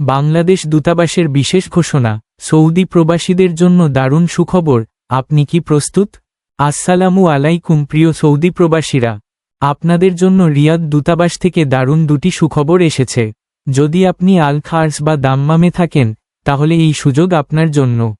বাংলাদেশ দূতাবাসের বিশেষ ঘোষণা, সৌদি প্রবাসীদের জন্য দারুণ সুখবর, আপনি কি প্রস্তুত? আসসালামু আলাইকুম প্রিয় সৌদি প্রবাসীরা। আপনাদের জন্য রিয়াদ দূতাবাস থেকে দারুণ দুটি সুখবর এসেছে। যদি আপনি আল খার্স বা দাম্মামে থাকেন, তাহলে এই সুযোগ আপনার জন্য।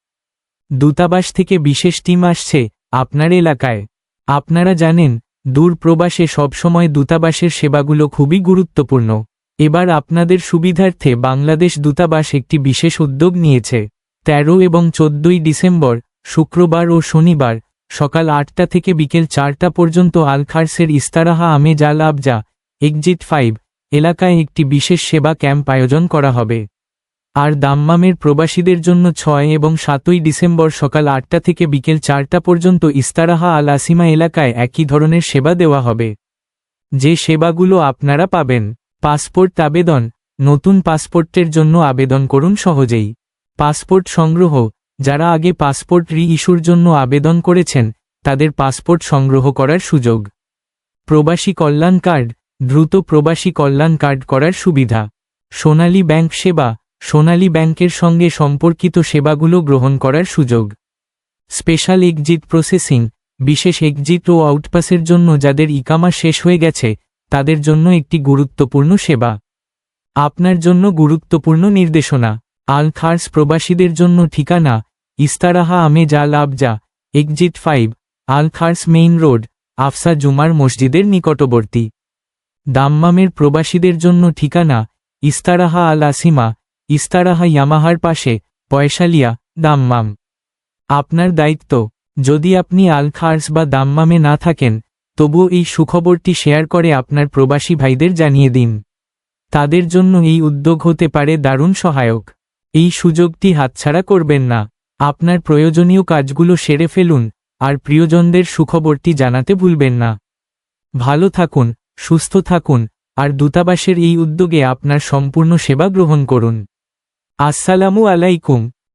দূতাবাস থেকে বিশেষ টিম আসছে আপনার এলাকায়। আপনারা জানেন, দূর প্রবাসে সবসময় দূতাবাসের সেবাগুলো খুবই গুরুত্বপূর্ণ। এবার আপনাদের সুবিধার্থে বাংলাদেশ দূতাবাস একটি বিশেষ উদ্যোগ নিয়েছে। তেরো এবং চোদ্দই ডিসেম্বর, শুক্রবার ও শনিবার, সকাল আটটা থেকে বিকেল চারটা পর্যন্ত আলখার্সের ইস্তারাহা আমেজ আল আবজা, এক্সিট ফাইভ এলাকায় একটি বিশেষ সেবা ক্যাম্প আয়োজন করা হবে। আর দাম্মামের প্রবাসীদের জন্য ছয় এবং সাতই ডিসেম্বর সকাল আটটা থেকে বিকেল চারটা পর্যন্ত ইস্তারাহা আল আসিমা এলাকায় একই ধরনের সেবা দেওয়া হবে। যে সেবাগুলো আপনারা পাবেন। পাসপোর্ট আবেদন, নতুন পাসপোর্টের জন্য আবেদন করুন সহজেই। পাসপোর্ট সংগ্রহ, যারা আগে পাসপোর্ট রি ইস্যুর জন্য আবেদন করেছেন, তাদের পাসপোর্ট সংগ্রহ করার সুযোগ। প্রবাসী কল্যাণ কার্ড, দ্রুত প্রবাসী কল্যাণ কার্ড করার সুবিধা। সোনালী ব্যাংক সেবা, সোনালী ব্যাংকের সঙ্গে সম্পর্কিত সেবাগুলো গ্রহণ করার সুযোগ। স্পেশাল এক্সিট প্রসেসিং, বিশেষ এক্সিট ও আউটপাসের জন্য যাদের ইকামা শেষ হয়ে গেছে তাদের জন্য একটি গুরুত্বপূর্ণ সেবা। আপনার জন্য গুরুত্বপূর্ণ নির্দেশনা। আল খার্স প্রবাসীদের জন্য ঠিকানা, ইস্তারাহা আমেজ আল আবজা এক্সিট ফাইভ আল খার্স মেইন রোড, আফসা জুমার মসজিদের নিকটবর্তী। দাম্মামের প্রবাসীদের জন্য ঠিকানা, ইস্তারাহা আল আসিমা ইস্তারাহা ইয়ামাহার পাশে পয়সালিয়া দাম্মাম। আপনার দায়িত্ব, যদি আপনি আল খার্স বা দাম্মামে না থাকেন তবুও এই সুখবরটি শেয়ার করে আপনার প্রবাসী ভাইদের জানিয়ে দিন। তাদের জন্য এই উদ্যোগ হতে পারে দারুণ সহায়ক। এই সুযোগটি হাতছাড়া করবেন না। আপনার প্রয়োজনীয় কাজগুলো সেরে ফেলুন, আর প্রিয়জনদের সুখবরটি জানাতে ভুলবেন না। ভালো থাকুন, সুস্থ থাকুন, আর দূতাবাসের এই উদ্যোগে আপনার সম্পূর্ণ সেবা গ্রহণ করুন। আসসালামু আলাইকুম।